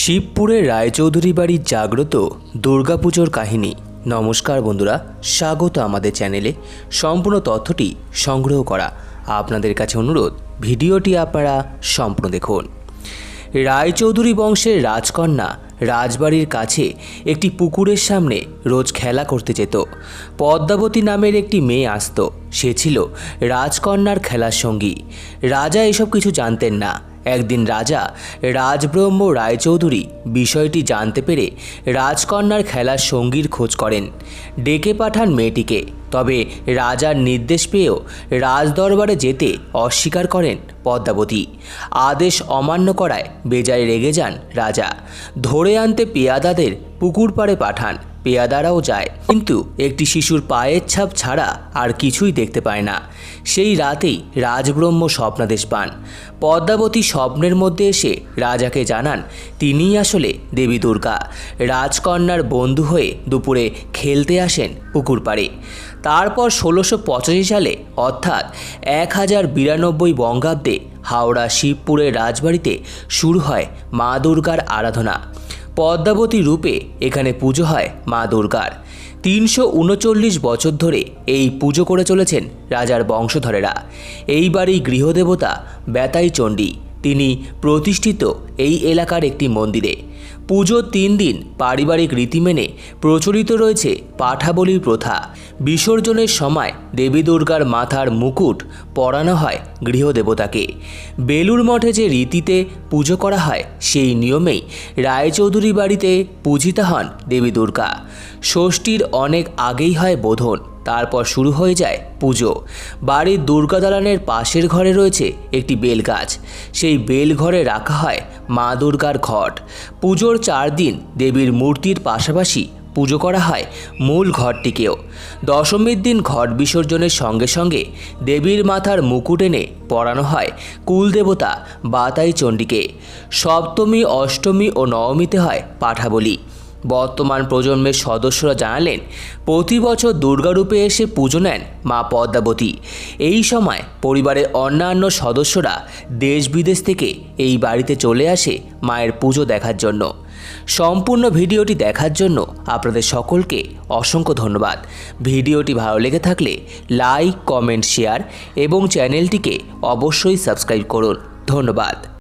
শিবপুরের রায়চৌধুরী বাড়ির জাগ্রত দুর্গাপুজোর কাহিনী। নমস্কার বন্ধুরা, স্বাগত আমাদের চ্যানেলে। সম্পূর্ণ তথ্যটি সংগ্রহ করা আপনাদের কাছে অনুরোধ, ভিডিওটি আপনারা সম্পূর্ণ দেখুন। রায়চৌধুরী বংশের রাজকন্যা রাজবাড়ির কাছে একটি পুকুরের সামনে রোজ খেলা করতে যেত। পদ্মাবতী নামের একটি মেয়ে আসতো। সে ছিল রাজকন্যার খেলার সঙ্গী। রাজা এসব কিছু জানতেন না। একদিন রাজা রাজব্রহ্ম রায়চৌধুরী বিষয়টি জানতে পেরে রাজকন্যার খেলার সঙ্গীর খোঁজ করেন। ডেকে পাঠান মেয়েটিকে। তবে রাজার নির্দেশ পেয়েও রাজদরবারে যেতে অস্বীকার করেন পদ্মাবতী। আদেশ অমান্য করায় বেজায় রেগে যান রাজা। ধরে আনতে পেয়াদাদের পুকুর পাড়ে পাঠান। পেয়াদারাও যায়। কিন্তু একটি শিশুর পায়ের ছাপ ছাড়া আর কিছুই দেখতে পায় না। সেই রাতেই রাজব্রহ্ম স্বপ্নাদেশ পান। পদ্মাবতী স্বপ্নের মধ্যে এসে রাজাকে জানান, তিনিই আসলে দেবী দুর্গা। রাজকন্যার বন্ধু হয়ে দুপুরে খেলতে আসেন পুকুর পাড়ে। তারপর ষোলোশো পঁচাশি সালে অর্থাৎ এক হাজার বিরানব্বই বঙ্গাব্দে হাওড়া শিবপুরের রাজবাড়িতে শুরু হয় মা দুর্গার আরাধনা। পদ্মাবতী রূপে এখানে পুজো হয় মা দুর্গার। তিনশো উনচল্লিশ বছর ধরে এই পুজো করে চলেছেন রাজার বংশধরেরা। এইবারই গৃহদেবতা বেতাই চণ্ডী তিনি প্রতিষ্ঠিত এই এলাকার একটি মন্দিরে। পুজো তিন দিন পারিবারিক রীতি মেনে প্রচলিত রয়েছে পাঠাবলির প্রথা। বিসর্জনের সময় দেবী দুর্গার মাথার মুকুট পরানো হয় গৃহদেবতাকে। বেলুর মঠে যে রীতিতে পুজো করা হয়, সেই নিয়মেই রায়চৌধুরী বাড়িতে পূজিতা হন দেবী দুর্গা। ষষ্ঠীর অনেক আগেই হয় বোধন, তারপর শুরু হয়ে যায় পুজো। বাড়ির দুর্গা দালানের পাশের ঘরে রয়েছে একটি বেল গাছ সেই বেল ঘরে রাখা হয় মা দুর্গার ঘট। পুজোর চার দিন দেবীর মূর্তির পাশাপাশি পুজো করা হয় মূল ঘরটিকেও। দশমীর দিন ঘট বিসর্জনের সঙ্গে সঙ্গে দেবীর মাথার মুকুট এনে পড়ানো হয় কুলদেবতা বাতাই চণ্ডীকে। সপ্তমী, অষ্টমী ও নবমীতে হয় পাঠাবলি। বর্তমান প্রজন্মের সদস্যরা জানালেন, প্রতি বছর দুর্গারূপে এসে পুজো নেন মা পদ্মাবতী। এই সময় পরিবারের অন্যান্য সদস্যরা দেশ বিদেশ থেকে এই বাড়িতে চলে আসে মায়ের পুজো দেখার জন্য। সম্পূর্ণ ভিডিওটি দেখার জন্য আপনাদের সকলকে অসংখ্য ধন্যবাদ। ভিডিওটি ভালো লেগে থাকলে লাইক, কমেন্ট, শেয়ার এবং চ্যানেলটিকে অবশ্যই সাবস্ক্রাইব করুন। ধন্যবাদ।